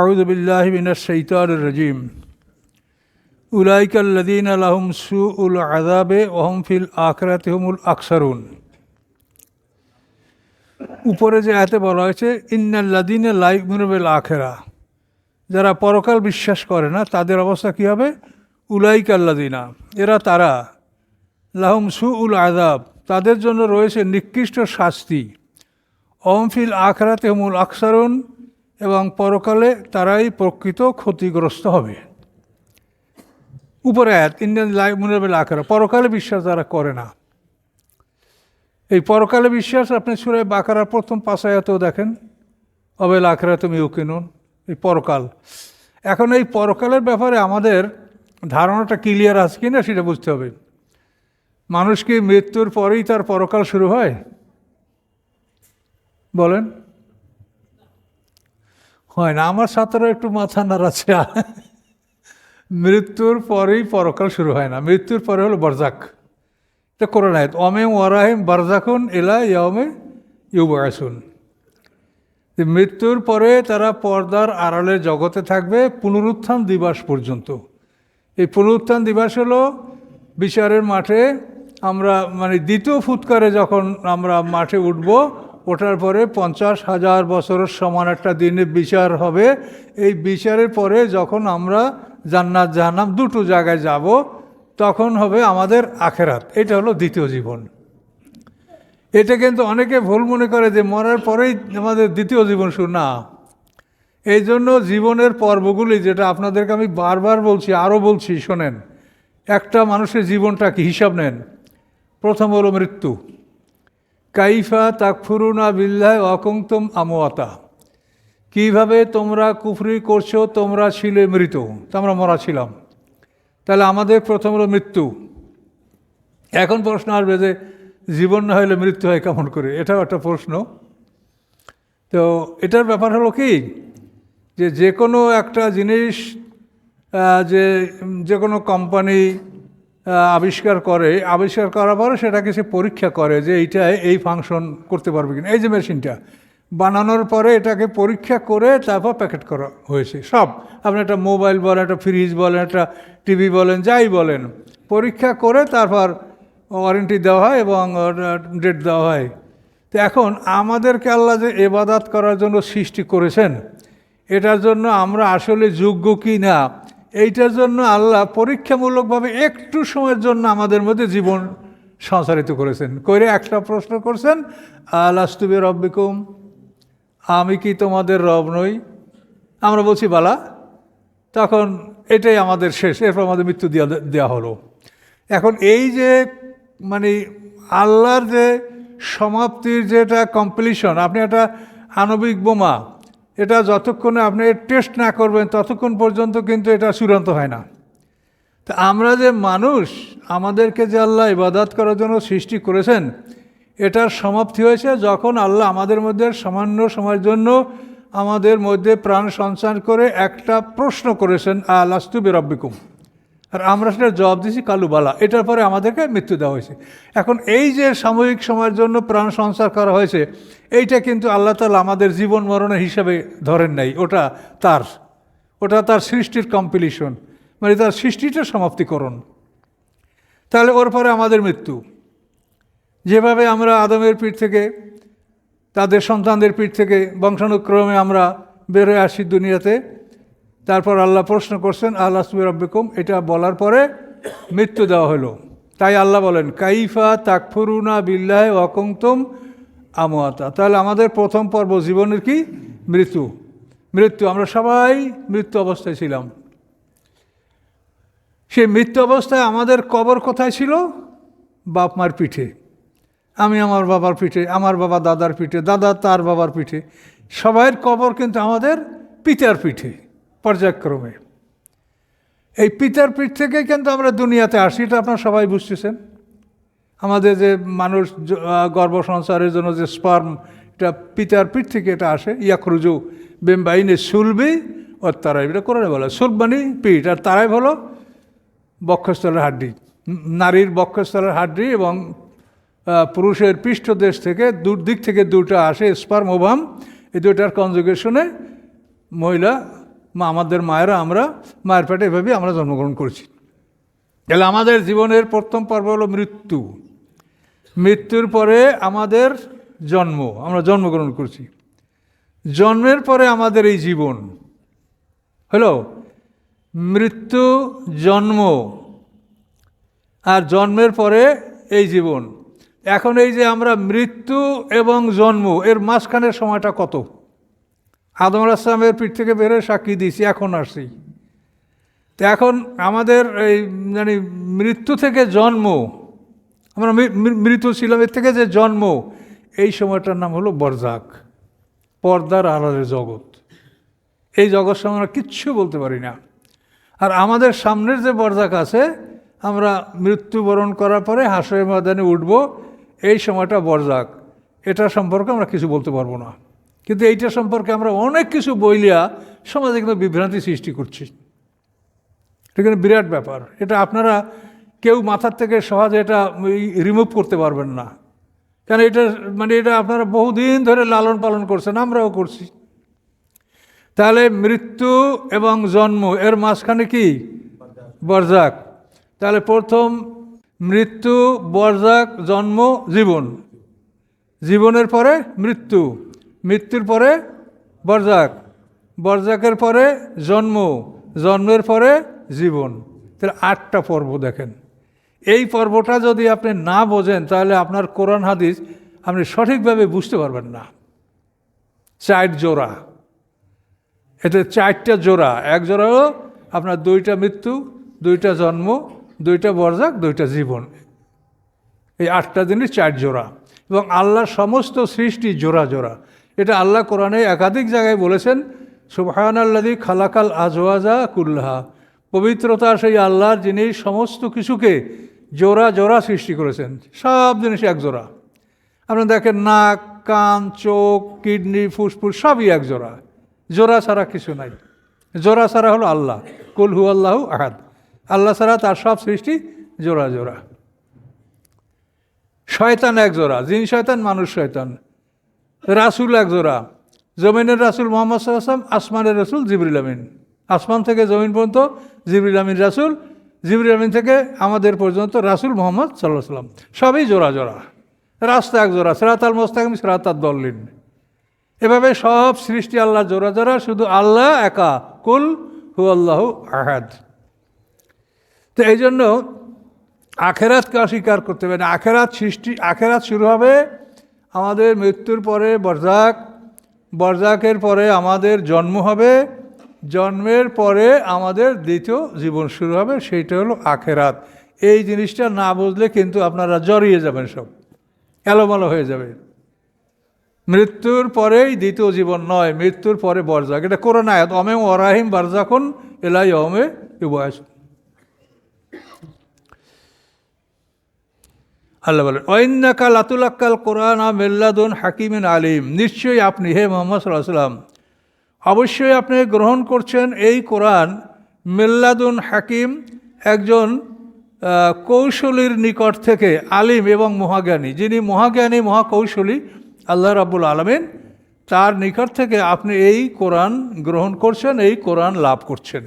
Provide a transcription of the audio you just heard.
আউদুবিল্লাহমিন সৈতান রাজিম উলাইকাল্লাদিন আলহম সু উল আদাবে ohm feel আখরাতেহমুল আকসারুন উপরে যে এতে বলা হয়েছে ইন্নাল্লাদিন লাইবনুরবেল আখেরা যারা পরকাল বিশ্বাস করে না, তাদের অবস্থা কী হবে? উলাইকাল্লাদিনা এরা তারা, লাহম সু উল আদাব তাদের জন্য রয়েছে নিকৃষ্ট শাস্তি। অমফিল আখরাতেহমুল আকসারুন এবং পরকালে তারাই প্রকৃত ক্ষতিগ্রস্ত হবে। উপরে আয়াত ইন্ডিয়ান লাইফ মুনাবেল আখরা পরকালে বিশ্বাস তারা করে না। এই পরকালে বিশ্বাস, আপনি সুরে বাকারার প্রথম পাশায়াতেও দেখেন, অবেল আখরা তুমি উকিনুন এই পরকাল। এখন এই পরকালের ব্যাপারে আমাদের ধারণাটা ক্লিয়ার আছে কি না সেটা বুঝতে হবে। মানুষ কি মৃত্যুর পরেই তার পরকাল শুরু হয়? বলেন। হয় না, আমার ছাত্ররা একটু মাথা নাড়াচ্ছে মৃত্যুর পরেই পরকাল শুরু হয় না। মৃত্যুর পরে হলো বরজাক এটা করে নাই অমে ওয়ারাহিম বারজাকুন এলা ইয়মে ইউবাসুন মৃত্যুর পরে তারা পর্দার আড়ালে জগতে থাকবে, পুনরুত্থান দিবস পর্যন্ত। এই পুনরুত্থান দিবস হলো বিচারের মাঠে আমরা মানে দ্বিতীয় ফুৎকারে যখন আমরা মাঠে উঠব ওঠার পরে পঞ্চাশ হাজার বছরের সমান একটা দিনে বিচার হবে। এই বিচারের পরে যখন আমরা জান্নাত জাহান্নাম দুটো জায়গায় যাব, তখন হবে আমাদের আখেরাত। এটা হলো দ্বিতীয় জীবন। এটা কিন্তু অনেকে ভুল মনে করে যে মরার পরেই আমাদের দ্বিতীয় জীবন শুরু। না। এই জন্য জীবনের পর্বগুলি যেটা আপনাদেরকে আমি বারবার বলছি, আরও বলছি, শোনেন। একটা মানুষের জীবনটা কি? হিসাব নেন। প্রথম হলো মৃত্যু। কাইফা তাকফুরুনা বিল্লাহ অকংতম আমোয়াতা কীভাবে তোমরা কুফরি করছ, তোমরা ছিলে মৃত। আমরা মরা ছিলাম। তাহলে আমাদের প্রথম হলো মৃত্যু। এখন প্রশ্ন আসবে যে জীবন না হলে মৃত্যু হয় কেমন করে? এটাও একটা প্রশ্ন। তো এটার ব্যাপার হলো কি? যে যে কোনো একটা জিনিস যে যে কোনো কোম্পানি আবিষ্কার করে, আবিষ্কার করার পরে সেটাকে সে পরীক্ষা করে যে এইটা এই ফাংশন করতে পারবে কিনা। এই যে মেশিনটা বানানোর পরে এটাকে পরীক্ষা করে তারপর প্যাকেট করা হয়েছে। সব, আপনি একটা মোবাইল বলেন, একটা ফ্রিজ বলেন, একটা টিভি বলেন, যাই বলেন, পরীক্ষা করে তারপর ওয়ারেন্টি দেওয়া হয় এবং ডেট দেওয়া হয়। তো এখন আমাদেরকে আল্লাহ যে এবাদাত করার জন্য সৃষ্টি করেছেন, এটার জন্য আমরা আসলে যোগ্য কি না এইটার জন্য আল্লাহ পরীক্ষামূলকভাবে একটু সময়ের জন্য আমাদের মধ্যে জীবন সংসারিত করেছেন। করে একটা প্রশ্ন করছেন আলাস্তুবে রব্বিকুম আমি কি তোমাদের রব নই? আমরা বলছি, বালা, তখন এটাই আমাদের শেষ, এরপর আমাদের মৃত্যু দেওয়া দেওয়া হলো। এখন এই যে মানে আল্লাহর যে সমাপ্তির যেটা কমপ্লিশন আপনি একটা আণবিক বোমা এটা যতক্ষণে আপনি টেস্ট না করবেন, ততক্ষণ পর্যন্ত কিন্তু এটা চূড়ান্ত হয় না। তো আমরা যে মানুষ, আমাদেরকে যে আল্লাহ ইবাদাত করার জন্য সৃষ্টি করেছেন, এটার সমাপ্তি হয়েছে যখন আল্লাহ আমাদের মধ্যে সামান্য সময়ের জন্য আমাদের মধ্যে প্রাণ সঞ্চার করে একটা প্রশ্ন করেছেন, আলাস্তু বেরব্বিকুম? আর আমরা সেটা জবাব দিয়েছি কালুবালা। এটার পরে আমাদেরকে মৃত্যু দেওয়া হয়েছে। এখন এই যে সাময়িক সময়ের জন্য প্রাণ সংসার করা হয়েছে, এইটা কিন্তু আল্লাহ তালা আমাদের জীবন মরণের হিসাবে ধরেন নাই। ওটা তার। ওটা তার সৃষ্টির কম্পিলিশন মানে তার সৃষ্টিটা সমাপ্তিকরণ তাহলে ওর পরে আমাদের মৃত্যু। যেভাবে আমরা আদমের পিঠ থেকে, তাদের সন্তানদের পিঠ থেকে বংশানুক্রমে আমরা বের হয়ে আসি দুনিয়াতে তারপর আল্লাহ প্রশ্ন করছেন আল্লাহ সুবিরব্বিকুম এটা বলার পরে মৃত্যু দেওয়া হলো। তাই আল্লাহ বলেন, কাইফা তাকফুরুনা বিল্লাহ অকংতম আমোয়াতা তাহলে আমাদের প্রথম পর্ব জীবনের কি? মৃত্যু। মৃত্যু, আমরা সবাই মৃত্যু অবস্থায় ছিলাম। সেই মৃত্যু অবস্থায় আমাদের কবর কোথায় ছিল? বাপ মার পিঠে। আমি আমার বাবার পিঠে, আমার বাবা দাদার পিঠে, দাদা তার বাবার পিঠে। সবাইয়ের কবর কিন্তু আমাদের পিতার পিঠে। পর্যায়ক্রমে। এই পিতার পিঠ থেকেই কিন্তু আমরা দুনিয়াতে আসি, এটা আপনারা সবাই বুঝতেছেন। আমাদের যে মানুষ গর্ভ সংসারের জন্য যে স্পার্ম এটা পিতার পিঠ থেকে এটা আসে। ইয়াকরুজু বেমবাইনে সুলবি ও তারাই এটা করে বলে সুলব মানে পিঠ, আর তারাই হলো বক্ষস্থলের হাড্ডি। নারীর বক্ষস্থলের হাড্ডি এবং পুরুষের পৃষ্ঠদেশ থেকে দু দিক থেকে দুটা আসে স্পার্ম ওভাম এই দুটার কনজুগেশনে মহিলা মা, আমাদের মায়েরা আমরা মায়ের পেটে এভাবেই আমরা জন্মগ্রহণ করেছি। তাহলে আমাদের জীবনের প্রথম পর্ব হলো মৃত্যু। মৃত্যুর পরে আমাদের জন্ম, আমরা জন্মগ্রহণ করছি। জন্মের পরে আমাদের এই জীবন। হলো, মৃত্যু, জন্ম আর জন্মের পরে এই জীবন। এখন এই যে আমরা মৃত্যু এবং জন্ম, এর মাঝখানের সময়টা কত? আদম আসলামের পিঠ থেকে বেরোয় সাক্ষী দিয়েছি, এখন আসছি। তো এখন আমাদের এই মানে মৃত্যু থেকে জন্ম, আমরা মৃ- মৃ- মৃত ছিলাম, এর থেকে যে জন্ম, এই সময়টার নাম হলো বরজাক, পর্দার আড়ালের জগৎ। এই জগৎ সম্বন্ধে আমরা কিচ্ছু বলতে পারি না। আর আমাদের সামনের যে বরজাক আছে, আমরা মৃত্যুবরণ করার পরে হাসের ময়দানে উঠব, এই সময়টা বরজাক। এটা সম্পর্কে আমরা কিছু বলতে পারব না। কিন্তু এইটা সম্পর্কে আমরা অনেক কিছু বইলিয়া সমাজে কিন্তু বিভ্রান্তি সৃষ্টি করছি। এটা কিন্তু বিরাট ব্যাপার। এটা আপনারা কেউ মাথার থেকে সহজে এটা রিমুভ করতে পারবেন না। কেন এটা মানে এটা আপনারা বহুদিন ধরে লালন পালন করছেন, আমরাও করছি। তাহলে মৃত্যু এবং জন্ম, এর মাঝখানে কি? বরজাক। তাহলে প্রথম মৃত্যু, বরজাক, জন্ম, জীবন। জীবনের পরে মৃত্যু। মৃত্যুর পরে বরজাক। বরজাকের পরে জন্ম, জন্মের পরে জীবন। তাহলে আটটা পর্ব দেখেন। এই পর্বটা যদি আপনি না বোঝেন, তাহলে আপনার কোরআন হাদিস আপনি সঠিকভাবে বুঝতে পারবেন না। চার জোড়া। এটা চারটা জোড়া। এক জোড়া আপনার দুইটা মৃত্যু, দুইটা জন্ম, দুইটা বরজাক, দুইটা জীবন। এই আটটা জিনিস চার জোড়া। এবং আল্লাহর সমস্ত সৃষ্টি জোড়া জোড়া। এটা আল্লাহ কোরআনে একাধিক জায়গায় বলেছেন সুবহান আল্লাদি খালাকাল আজওয়াজা কুল্লাহা। পবিত্রতা সেই আল্লাহর যিনি সমস্ত কিছুকে জোড়া জোড়া সৃষ্টি করেছেন, সব জিনিস এক জোড়া। আপনি দেখেন নাক, কান, চোখ, কিডনি, ফুসফুস, সবই এক জোড়া। জোড়া ছাড়া কিছু নাই। জোড়া ছাড়া হলো আল্লাহ। কুলহু আল্লাহ আহাদ। আল্লাহ ছাড়া তার সব সৃষ্টি জোড়া জোড়া। শয়তান এক জোড়া। জিন শয়তান, মানুষ শয়তান। রাসুল এক জোড়া। জমিনের রাসুল মোহাম্মদ সাল্লাম আসমানের রাসুল জিবরুল আমিন। আসমান থেকে জমিন পর্যন্ত জিবরুল আমিন রাসুল, জিবরুল আমিন থেকে আমাদের পর্যন্ত রাসুল মোহাম্মদ সাল্লাহ সাল্লাম সবই জোড়া জোড়া। রাস্তা এক জোড়া সেরাত আল মোস্তাকিম সেরাত দল্লিন। এভাবে সব সৃষ্টি আল্লাহ জোড়া জোড়া, শুধু আল্লাহ একা। কুল হু আল্লাহ আহাদ। তো এই জন্য আখেরাতকে অস্বীকার করতে হবে না। আখেরাত সৃষ্টি, আখেরাত শুরু হবে আমাদের মৃত্যুর পরে বরজাক, বরজাকের পরে আমাদের জন্ম হবে, জন্মের পরে আমাদের দ্বিতীয় জীবন শুরু হবে, সেইটা হলো আখেরাত। এই জিনিসটা না বুঝলে কিন্তু আপনারা জড়িয়ে যাবেন সব, এলোমেলো হয়ে যাবে। মৃত্যুর পরেই দ্বিতীয় জীবন নয়, মৃত্যুর পরে বরজাক। এটা কোরআন আয়াত, অমে ওরাহিম বারজাকুন এলাই অমে বয়স আল্লাহ বলেন ঐন্নাকাল আতুলাক্কাল কোরআন মেল্লাদুন হাকিমিন আলিম। নিশ্চয়ই আপনি, হে মোহাম্মদ সাল্লাহ সাল্লাম অবশ্যই আপনি গ্রহণ করছেন এই কোরআন মেল্লাদুন হাকিম, একজন কৌশলীর নিকট থেকে আলিম এবং মহাজ্ঞানী। যিনি মহাজ্ঞানী, মহাকৌশলী, আল্লাহ রাবুল আলমিন, তার নিকট থেকে আপনি এই কোরআন গ্রহণ করছেন, এই কোরআন লাভ করছেন।